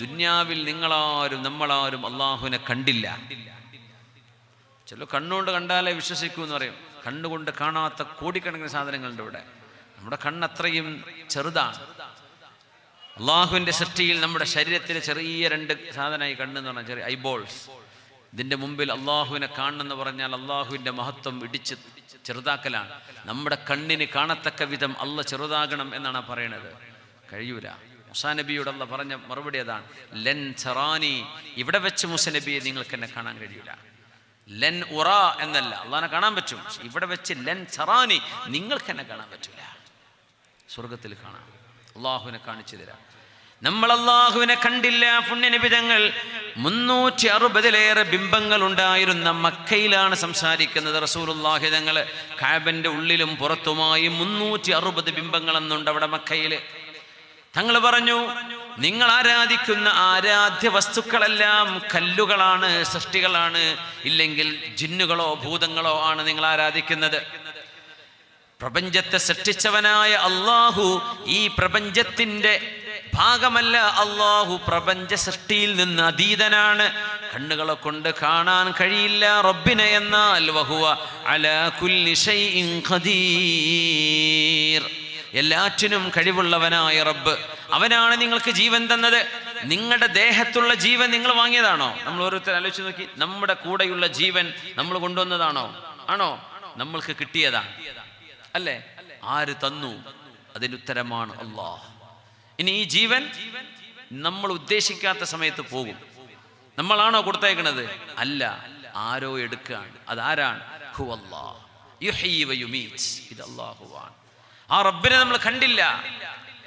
ദുന്യാവിൽ നിങ്ങളാരും നമ്മളാരും അള്ളാഹുവിനെ കണ്ടില്ല. ചില കണ്ണുകൊണ്ട് കണ്ടാലേ വിശ്വസിക്കൂ എന്ന് പറയും. കണ്ണുകൊണ്ട് കാണാത്ത കോടിക്കണക്കിന് സാധനങ്ങളുണ്ട് ഇവിടെ. നമ്മുടെ കണ്ണത്രയും ചെറുതാണ്. അള്ളാഹുവിന്റെ സൃഷ്ടിയിൽ നമ്മുടെ ശരീരത്തിലെ ചെറിയ രണ്ട് സാധനമായി കണ്ണെന്ന് പറഞ്ഞാൽ ചെറിയ ഐബോൾസ് ഇതിന്റെ മുമ്പിൽ അള്ളാഹുവിനെ കാണണമെന്ന് പറഞ്ഞാൽ അള്ളാഹുവിന്റെ മഹത്വം ഇടിച്ച് ചെറുതാക്കലാണ്. നമ്മുടെ കണ്ണിന് കാണത്തക്ക വിധം അല്ല ചെറുതാകണം എന്നാണ് പറയണത്. കഴിയൂല. മുസാ നബിയോട് അല്ല പറഞ്ഞ മറുപടി അതാണ് ലെൻ ചെറാനി ഇവിടെ വെച്ച് മുസ നബിയെ നിങ്ങൾക്ക് എന്നെ കാണാൻ കഴിയില്ല ലൻ ഉറ എന്നല്ല അള്ളഹാനെ കാണാൻ പറ്റും. ഇവിടെ വെച്ച് ലെൻ ചെറാനി നിങ്ങൾക്ക് എന്നെ കാണാൻ പറ്റില്ല സ്വർഗത്തിൽ കാണാം. അള്ളാഹുവിനെ കാണിച്ചു തരാം. നമ്മൾ അള്ളാഹുവിനെ കണ്ടില്ല പുണ്യനിബിതങ്ങൾ. മുന്നൂറ്റി അറുപതിലേറെ ബിംബങ്ങൾ ഉണ്ടായിരുന്ന മക്കയിലാണ് സംസാരിക്കുന്നത് റസൂലുള്ളാഹി തങ്ങൾ കാബന്റെ ഉള്ളിലും പുറത്തുമായി മുന്നൂറ്റി അറുപത് ബിംബങ്ങൾ എന്നുണ്ട് അവിടെ മക്കയിൽ തങ്ങൾ പറഞ്ഞു നിങ്ങൾ ആരാധിക്കുന്ന ആരാധ്യ വസ്തുക്കളെല്ലാം കല്ലുകളാണ് സൃഷ്ടികളാണ് ഇല്ലെങ്കിൽ ജിന്നുകളോ ഭൂതങ്ങളോ ആണ് നിങ്ങൾ ആരാധിക്കുന്നത്. പ്രപഞ്ചത്തെ സൃഷ്ടിച്ചവനായ അള്ളാഹു ഈ പ്രപഞ്ചത്തിന്റെ ഭാഗമല്ല. അള്ളാഹു പ്രപഞ്ച സൃഷ്ടിയിൽ നിന്ന് അതീതനാണ്. കണ്ണുകളെ കൊണ്ട് കാണാൻ കഴിയില്ല റബ്ബിനെ എന്നാൽ വഹുവ അലാ കുല്ലി ഖദീർ. എല്ലാറ്റിനും കഴിവുള്ളവനായ റബ്ബ്. അവനാണ് നിങ്ങൾക്ക് ജീവൻ തന്നത്. നിങ്ങളുടെ ദേഹത്തുള്ള ജീവൻ നിങ്ങൾ വാങ്ങിയതാണോ? നമ്മൾ ഓരോരുത്തർ ആലോചിച്ച് നോക്കി. നമ്മുടെ കൂടെയുള്ള ജീവൻ നമ്മൾ കൊണ്ടുവന്നതാണോ? ആണോ? നമ്മൾക്ക് കിട്ടിയതാണ്. അല്ലേ? ആര് തന്നു? അതിന് ഉത്തരമാണ് അള്ളാഹ്. ഇനി ഈ ജീവൻ നമ്മൾ ഉദ്ദേശിക്കാത്ത സമയത്ത് പോകും. നമ്മളാണോ കൊടുത്തേക്കണത്? അല്ല. ആരോ എടുക്കുകയാണ്. അതാരാണ്? ഹു ഇത് അള്ളാഹുവാണ്. ആ റബ്ബിനെ നമ്മൾ കണ്ടില്ല.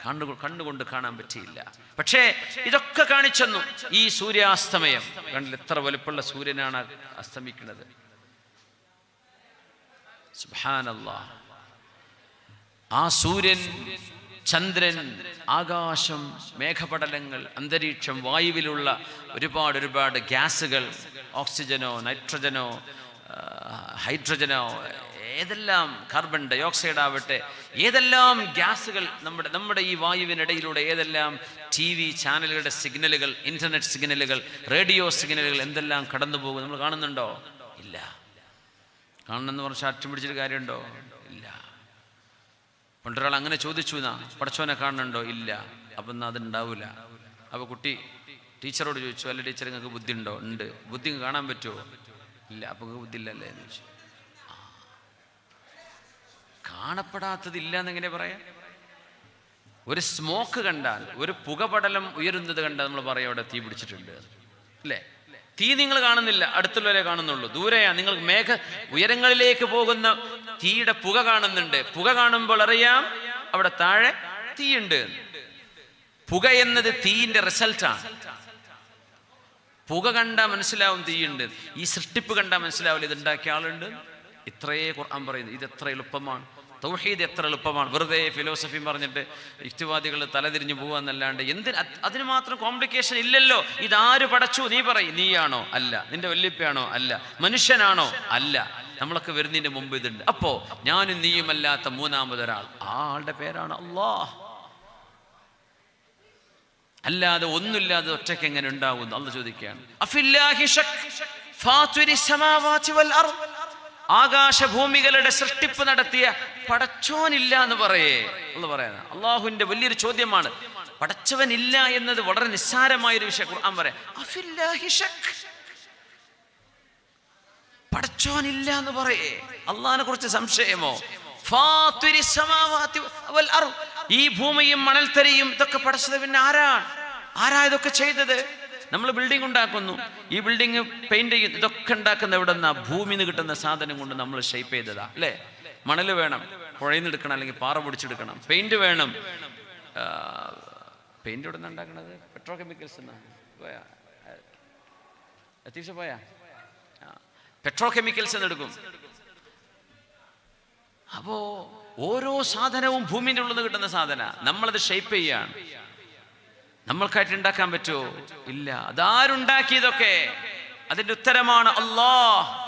കണ്ടു കണ്ടുകൊണ്ട് കാണാൻ പറ്റിയില്ല. പക്ഷേ ഇതൊക്കെ കാണിച്ചെന്നു ഈ സൂര്യാസ്തമയം. കണ്ടിൽ എത്ര വലുപ്പുള്ള സൂര്യനാണ് അസ്തമിക്കുന്നത്. ആ സൂര്യൻ ചന്ദ്രൻ ആകാശം മേഘപടലങ്ങൾ അന്തരീക്ഷം വായുവിലുള്ള ഒരുപാട് ഒരുപാട് ഗ്യാസുകൾ ഓക്സിജനോ നൈട്രജനോ ഹൈഡ്രജനോ ഏതെല്ലാം കാർബൺ ഡൈ ഓക്സൈഡ് ആവട്ടെ ഏതെല്ലാം ഗ്യാസുകൾ നമ്മുടെ നമ്മുടെ ഈ വായുവിനിടയിലൂടെ ഏതെല്ലാം ടി വി ചാനലുകളുടെ സിഗ്നലുകൾ ഇന്റർനെറ്റ് സിഗ്നലുകൾ റേഡിയോ സിഗ്നലുകൾ എന്തെല്ലാം കടന്നു പോകും നമ്മൾ കാണുന്നുണ്ടോ? ഇല്ല. കാണണമെന്ന് പറഞ്ഞ അറ്റം പിടിച്ചിട്ട് കാര്യമുണ്ടോ? ഇല്ല. പണ്ടൊരാൾ അങ്ങനെ ചോദിച്ചു എന്നാ പടച്ചോനെ കാണുന്നുണ്ടോ? ഇല്ല. അപ്പം എന്നാൽ അതുണ്ടാവില്ല അപ്പോൾ കുട്ടി ടീച്ചറോട് ചോദിച്ചു അല്ല ടീച്ചർ നിങ്ങൾക്ക് ബുദ്ധി ഉണ്ടോ. ഉണ്ട് ബുദ്ധി കാണാൻ പറ്റുമോ? ഇല്ല. അപ്പൊ ബുദ്ധി ഇല്ലല്ലേ എന്ന് ചോദിച്ചു. കാണപ്പെടാത്തതില്ല എന്നെങ്ങനെ പറയാം? ഒരു സ്മോക്ക് കണ്ടാൽ ഒരു പുകപടലം ഉയരുന്നത് കണ്ടാൽ നമ്മൾ പറയാം അവിടെ തീ പിടിച്ചിട്ടുണ്ട് അല്ലേ? തീ നിങ്ങൾ കാണുന്നില്ല അടുത്തുള്ളവരെ കാണുന്നുള്ളൂ. ദൂരെയാ നിങ്ങൾ മേഘ ഉയരങ്ങളിലേക്ക് പോകുന്ന തീയുടെ പുക കാണുന്നുണ്ട്. പുക കാണുമ്പോൾ അറിയാം അവിടെ താഴെ തീയുണ്ട്. പുക എന്നത് തീയിന്റെ റിസൾട്ടാണ് പുക കണ്ടാൽ മനസ്സിലാവും തീയുണ്ട്. ഈ സൃഷ്ടിപ്പ് കണ്ടാൽ മനസ്സിലാവില്ല ഇത് ഉണ്ടാക്കിയ ആളുണ്ട്. ഇത്രയേ ഖുർആൻ പറയുന്നു. ഇത് എത്ര എളുപ്പമാണ്. തൗഹീദ് എത്ര എളുപ്പമാണ്. വെറുതെ ഫിലോസഫി പറഞ്ഞിട്ട് യുക്തിവാദികൾ തലതിരിഞ്ഞു പോവാന്നല്ലാണ്ട് എന്തിന് അത് അതിന് മാത്രം കോംപ്ലിക്കേഷൻ ഇല്ലല്ലോ. ഇതാര് പടച്ചു? നീ പറയും. നീയാണോ? അല്ല. നിന്റെ വല്യപ്പയാണോ? അല്ല. മനുഷ്യനാണോ? അല്ല. നമ്മളൊക്കെ വരുന്നതിന്റെ മുമ്പ് ഇതുണ്ട്. അപ്പോ ഞാനും നീയുമല്ലാത്ത മൂന്നാമതൊരാൾ. ആ ആളുടെ പേരാണ് അള്ളാഹ് അല്ലാതെ ഒന്നുമില്ലാതെ ഒറ്റയ്ക്ക് എങ്ങനെ ഉണ്ടാവുന്നു അന്ന് ചോദിക്കുകയാണ്. ആകാശഭൂമികളുടെ സൃഷ്ടിപ്പ് നടത്തിയ പടച്ചോനില്ല എന്ന് പറയേ. എന്ന് പറയുന്നത്. അള്ളാഹുവിന്റെ വലിയൊരു ചോദ്യമാണ് പടച്ചവനില്ല എന്നത് വളരെ നിസ്സാരമായൊരു വിഷയം ഖുർആൻ പറയാം. പടച്ചോനില്ല എന്ന് പറയേ. അള്ളാഹിനെ കുറിച്ച് സംശയമോ. ഈ ഭൂമിയും മണൽത്തരിയും ഇതൊക്കെ പടച്ചത് പിന്നെ ആരാണ്? ആരാ ഇതൊക്കെ ചെയ്തത്? നമ്മൾ ബിൽഡിംഗ് ഉണ്ടാക്കുന്നു. ഈ ബിൽഡിംഗ് പെയിന്റ് ചെയ്യുന്നു ഇതൊക്കെ ഉണ്ടാക്കുന്ന എവിടെ നിന്നാ ഭൂമിയിൽ നിന്ന് കിട്ടുന്ന സാധനം കൊണ്ട് നമ്മൾ ഷേപ്പ് ചെയ്തതാ അല്ലേ? മണൽ വേണം. പുഴയിൽ എടുക്കണം അല്ലെങ്കിൽ പാറ പൊടിച്ചെടുക്കണം. പെയിന്റ് വേണം. പെയിന്റ് എവിടെ നിന്ന് ഉണ്ടാക്കണത്? പെട്രോ കെമിക്കൽസ് അത്യാവശ്യം പോയാ? പെട്രോ കെമിക്കൽസ് എടുക്കും. അപ്പോ ഓരോ സാധനവും ഭൂമിന്റെ ഉള്ളിൽ നിന്ന് കിട്ടുന്ന സാധന. നമ്മളത് ഷേപ്പ് ചെയ്യാണ്. നമ്മൾക്കായിട്ട് ഉണ്ടാക്കാൻ പറ്റുമോ? ഇല്ല. അതാരുണ്ടാക്കിയതൊക്കെ? അതിന്റെ ഉത്തരമാണ് അല്ലാഹ്.